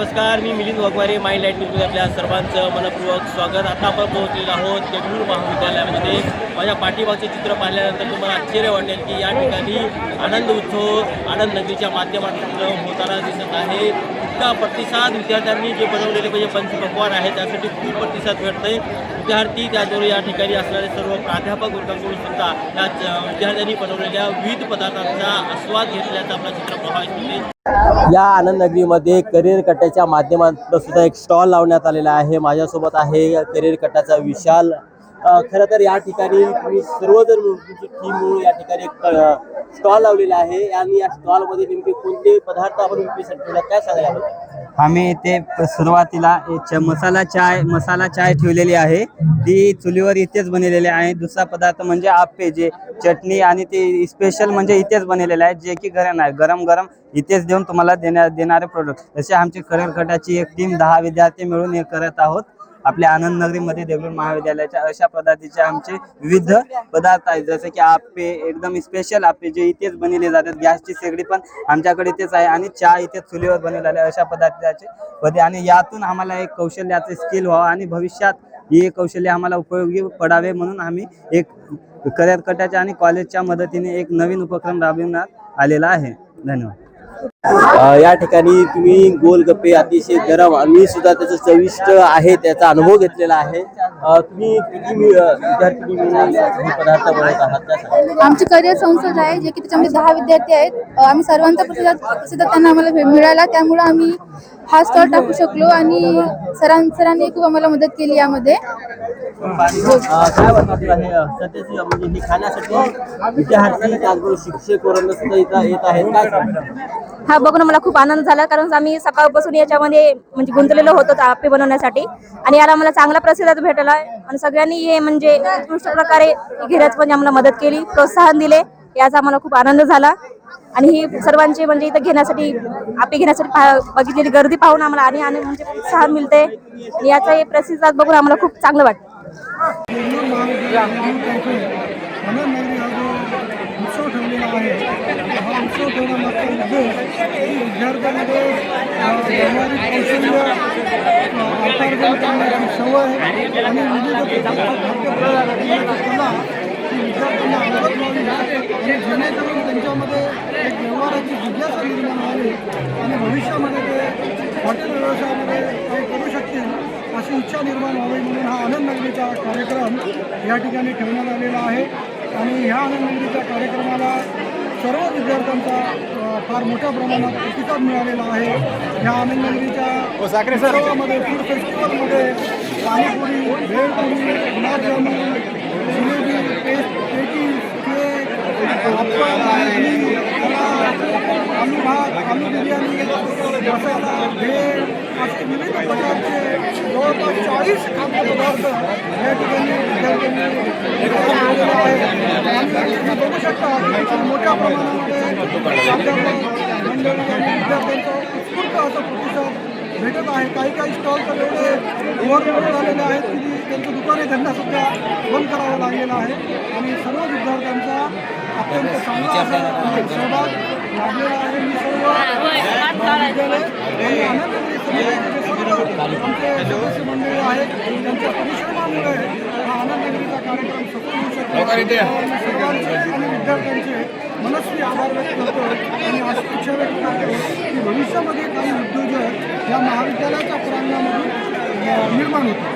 नमस्कार मी Milind Waghmare my light न्यूजमध्ये आपल्या सर्वांचं मनपूर्वक स्वागत. आता आपण पोहोचलेलो आहोत देगलूर महाविद्यालयामध्ये. माझ्या पाठीमागचे चित्र पाहिल्यानंतर तुम्हाला आश्चर्य वाटेल की या ठिकाणी आनंद उत्सव आनंद नगरीच्या माध्यमातून होताना दिसत आहे. इतका प्रतिसाद विद्यार्थ्यांनी जे बनवलेले म्हणजे पंचपक्वान आहे त्यासाठी खूप प्रतिसाद भेटतोय. विद्यार्थी त्याचबरोबर या ठिकाणी असणारे सर्व प्राध्यापक वर्गाकडून सुद्धा या विद्यार्थ्यांनी बनवलेल्या विविध पदार्थांचा आस्वाद घेतल्याचा आपला चित्र प्रभावित या आनंद नगरीमध्ये करिअर कट्ट्याच्या माध्यमातून सुद्धा एक स्टॉल लावण्यात आलेला आहे. माझ्यासोबत आहे करिअर कट्ट्याचा विशाल खरं तर या ठिकाणी तुम्ही सर्वजण म्हणजे तुमची टीम म्हणून या ठिकाणी एक स्टॉल लावलेला आहे. आणि या स्टॉलमध्ये नेमके कोणते पदार्थ आपण विक्रीसाठी ठेवल्यात काय सांगायला आम्ही ते सुरुवातीला मसाला चाय मसाला चाय ठेवलेली आहे. ती चुलीवर इथेच बनलेली आहे. दुसरा पदार्थ म्हणजे आप्पे जे चटणी आणि ते स्पेशल म्हणजे इथेच बनवलेले आहे. जे की गरम आहे गरम गरम इथेच देऊन तुम्हाला देण्या देणारे प्रोडक्ट जसे आमची करिअर एक टीम दहा विद्यार्थी मिळून हे करत आहोत. आपल्या आनंद नगरीमध्ये देगलूर महाविद्यालयाच्या अशा पद्धतीचे आमचे विविध पदार्थ आहेत. जसे की आप्पे एकदम स्पेशल आप्पे जे इथेच बनवले जातात. गॅसची शेगडी पण आमच्याकडे इथेच आहे आणि चहा इथेच चुलीवर बनवलेले अशा पदार्थाचे. पदे आणि यातून आम्हाला एक कौशल्याचे स्किल व्हावं आणि भविष्यात हे कौशल्य आम्हाला उपयोगी पडावे म्हणून आम्ही एक करिअर कटाच्या आणि कॉलेजच्या मदतीने एक नवीन उपक्रम राबविण्यात आलेला आहे. धन्यवाद. या ठिकाणी तुम्ही गोलगप्पे अतिशय गरम आणि सुद्धा त्याचं चविष्ट आहे त्याचा अनुभव घेतलेला आहे तुम्ही किती मी- विद्यार्थी पदार्थ बनवत आहात. आमची करिअर संस्था जी आहे जे की त्याच्यामध्ये दहा विद्यार्थी आहेत आम्ही सर्वांचा प्रतिसाद प्रतिसाद त्यांना आम्हाला मिळाला त्यामुळं आम्ही हा स्टॉल टाकू शकलो आणि सरां सरांनी खूप आम्हाला मदत केली यामध्ये म्हणजे खाण्यासाठी विद्यार्थी त्याचबरोबर शिक्षक वर्ग सुद्धा इथं येत आहेत? हा बघून मला खूप आनंद झाला कारण आम्ही सकाळपासून याच्यामध्ये म्हणजे गुंतलेलो होतो आप्पे बनवण्यासाठी आणि याला मला चांगला प्रतिसाद भेटला आणि सगळ्यांनी हे म्हणजे उत्कृष्ट प्रकारे घेण्यास म्हणजे आम्हाला मदत केली प्रोत्साहन दिले याचा आम्हाला खूप आनंद झाला आणि ही सर्वांची म्हणजे इथं घेण्यासाठी आपे घेण्यासाठी बघितलेली गर्दी पाहून आम्हाला आणि आणि म्हणजे प्रोत्साहन मिळते आणि याचा हे प्रतिसाद बघून आम्हाला खूप चांगलं वाटतं देगलूर उद्देश विद्यार्थ्यांमध्ये व्यावहारिक कौशल्य अर्थार्जन करण्याची सवय आणि विविध प्रकारचे खाद्यपदार्थ कला विद्यार्थ्यांना अवगत आणि जेणेकरून त्यांच्यामध्ये एक व्यवहाराची जिज्ञासा निर्माण व्हावी आणि भविष्यामध्ये ते हॉटेल व्यवसायामध्ये काही करू शकतील अशी इच्छा निर्माण व्हावी म्हणून हा आनंद कार्यक्रम या ठिकाणी ठेवण्यात आलेला आहे आणि ह्या आनंद नगरीच्या कार्यक्रमाला सर्व विद्यार्थ्यांचा फार मोठ्या प्रमाणात प्रतिसाद मिळालेला आहे. ह्या आनंद नगरीच्या उत्सवामध्ये फूड फेस्टिवलमध्ये पाणीपुरी भेळपुरी गुलाबजामुन जिलेबी पेस्ट पेटी केक आलू भात आलू बिर्याणी मसाला भेळ असे विविध प्रकारचे जवळपास चाळीस खाद्यपदार्थ या ठिकाणी विद्यार्थ्यांनी बनवलेले आहेत आणि बघू शकता मोठ्या प्रमाणामध्ये विद्यार्थ्यांचा उत्स्फूर्त असा प्रतिसाद भेटत आहे काही काही स्टॉल तर एवढे ओव्हरलोड झालेले आहेत की त्यांचं दुकाने त्यांना सुद्धा बंद करावा लागलेलं आहे आणि सर्व विद्यार्थ्यांचा अत्यंत चांगला असा सहभाग लाभलेला आहे मी सर्व महाविद्यालय आणि आनंद समितीचे सर्व आमचे सदस्य मंडळी आहेत त्यांच्या परिश्रमामुळे हा कार्यक्रम सफल होऊ शकतो सर्वांचे आणि विद्यार्थ्यांचे मनस्वी आभार व्यक्त करतो आणि अशी इच्छा व्यक्त करतो की भविष्यामध्ये काही उद्योजक या महाविद्यालयाच्या प्रांगणामधून निर्माण होतील.